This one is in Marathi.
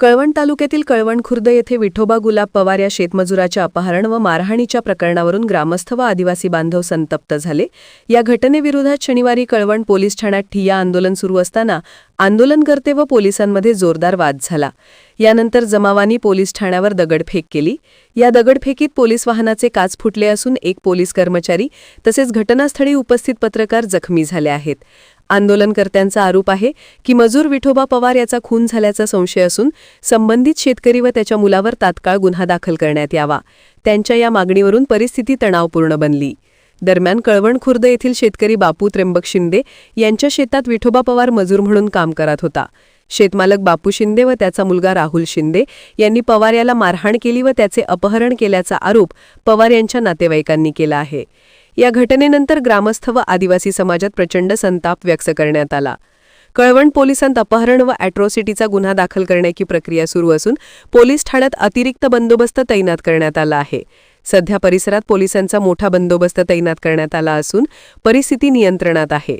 कळवण तालुक्यातील कळवण खुर्द येथे विठोबा गुलाब पवार या शेतमजुराच्या अपहरण व मारहाणीच्या प्रकरणावरून ग्रामस्थ व आदिवासी बांधव संतप्त झाले. या घटनेविरोधात शनिवारी कळवण पोलीस ठाण्यात ठिय्या आंदोलन सुरू असताना आंदोलनकर्ते व पोलिसांमध्ये जोरदार वाद झाला. यानंतर जमावानी पोलीस ठाण्यावर दगडफेक केली. या दगडफेकीत पोलीस वाहनाचे काच फुटले असून एक पोलीस कर्मचारी तसेच घटनास्थळी उपस्थित पत्रकार जखमी झाले आहेत. आंदोलनकर्त्यांचा आरोप आहे की मजूर विठोबा पवार याचा खून झाल्याचा संशय असून संबंधित शेतकरी व त्याच्या मुलावर तात्काळ गुन्हा दाखल करण्यात यावा. त्यांच्या या मागणीवरून परिस्थिती तणावपूर्ण बनली. दरम्यान कळवण खुर्द येथील शेतकरी बापू त्र्यंबक शिंदे यांच्या शेतात विठोबा पवार मजूर म्हणून काम करत होता. शेतमालक बापू शिंदे व त्याचा मुलगा राहुल शिंदे यांनी पवार याला मारहाण केली व त्याचे अपहरण केल्याचा आरोप पवार यांच्या नातेवाईकांनी केला आहे. या घटनेनंतर ग्रामस्थ व आदिवासी समाजात प्रचंड संताप व्यक्त करण्यात आला. कळवण पोलिसांत अपहरण व अॅट्रॉसिटीचा गुन्हा दाखल करण्याची प्रक्रिया सुरू असून पोलीस ठाण्यात अतिरिक्त बंदोबस्त तैनात करण्यात आला आहे. सध्या परिसरात पोलिसांचा मोठा बंदोबस्त तैनात करण्यात आला असून परिस्थिती नियंत्रणात आहे.